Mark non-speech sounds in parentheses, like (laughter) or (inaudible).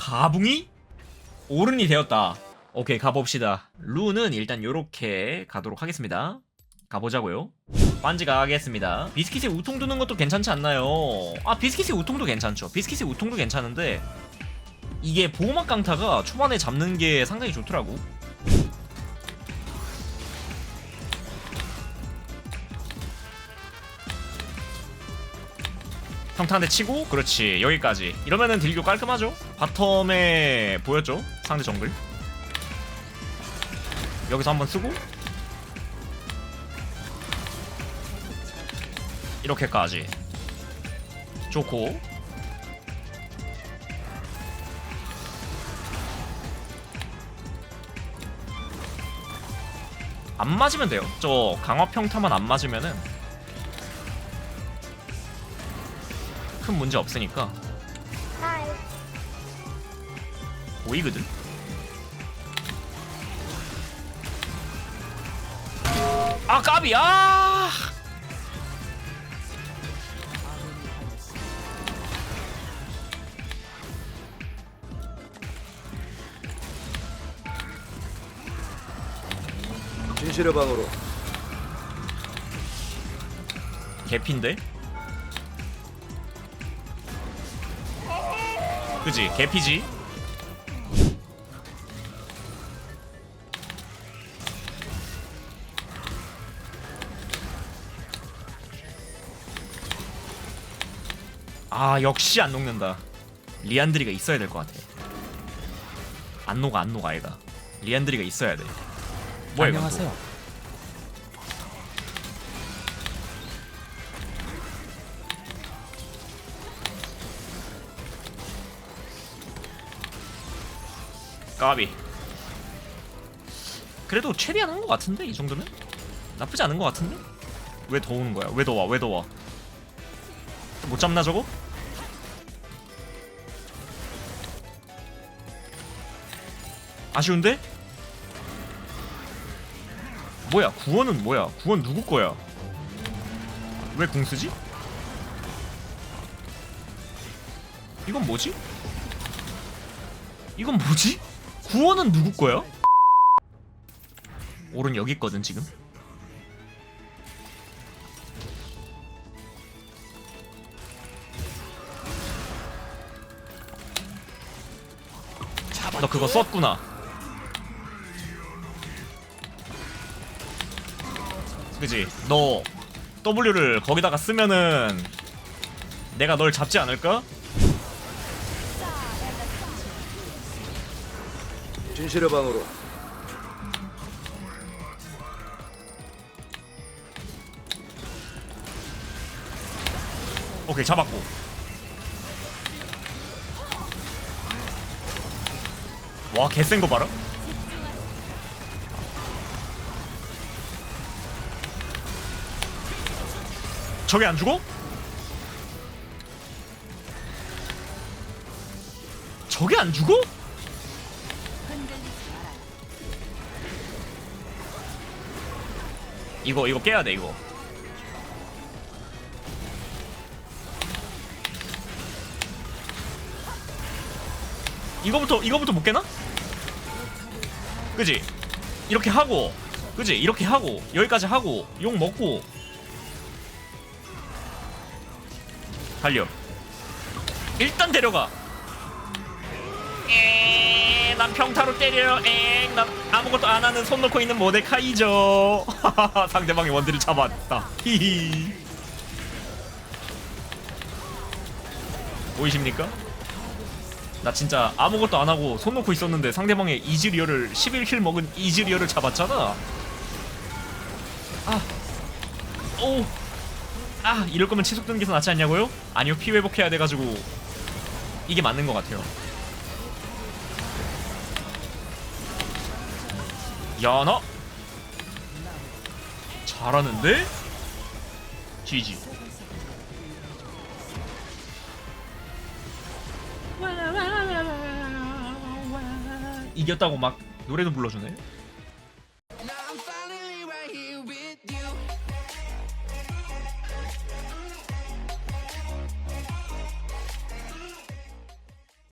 가붕이 오른이 되었다. 오케이 가봅시다. 루는 일단 요렇게 가도록 하겠습니다. 가보자고요. 반지 가겠습니다. 비스킷에 우통 두는 것도 괜찮지 않나요? 아 비스킷의 우통도 괜찮죠. 비스킷의 우통도 괜찮은데 이게 보호막 강타가 초반에 잡는 게 상당히 좋더라고. 평타 한대 치고 그렇지. 여기까지. 이러면은 딜교 깔끔하죠? 바텀에 보였죠? 상대 정글? 여기서 한번 쓰고. 이렇게까지. 좋고. 안 맞으면 돼요. 저 강화 평타만 안 맞으면은 큰 문제 없으니까. 보이거든? 아 까비! 아! 진실의 방으로. 개피인데 그지? 개피지? 아 역시 안 녹는다. 리안드리가 있어야 될 것 같아. 안 녹아 안 녹아 아니다 리안드리가 있어야 돼. 뭐야. 안녕하세요. 까비. 그래도 최대한 한 것 같은데 이 정도면? 나쁘지 않은 것 같은데? 왜 더 오는 거야? 왜 더 와? 왜 더 와? 못 잡나 저거? 아쉬운데? 뭐야? 구원은 뭐야? 구원 누구 거야? 왜 궁 쓰지? 이건 뭐지? 이건 뭐지? 구원은 누구 거야? 오른 여기 있거든 지금. 너 그거 썼구나. 그지? 너 W를 거기다가 쓰면은 내가 널 잡지 않을까? 진실의 방으로 오케이 잡았고 와 개센 거 봐라 저게 안 죽어? 저게 안 죽어? 이거 이거 깨야 돼 이거 이거부터 이거부터 못 깨나? 그지? 이렇게 하고 그지? 이렇게 하고 여기까지 하고 욕 먹고 달려 일단 데려가 에난 평타로 때려요 엥난 아무것도 안 하는 손 놓고 있는 모데카이죠 (laughs) 상대방의 원딜을 잡았다 보이십니까? 나 진짜 아무것도 안 하고 손 놓고 있었는데 상대방의 이즈리어를 11킬 먹은 이즈리어를 잡았잖아. 아, 오, 아 이럴 거면 치속 게더 낫지 않냐고요? 아니요 피 회복해야 돼가지고 이게 맞는 것 같아요. 야나 잘하는데? GG. 이겼다고 막 노래도 불러주네.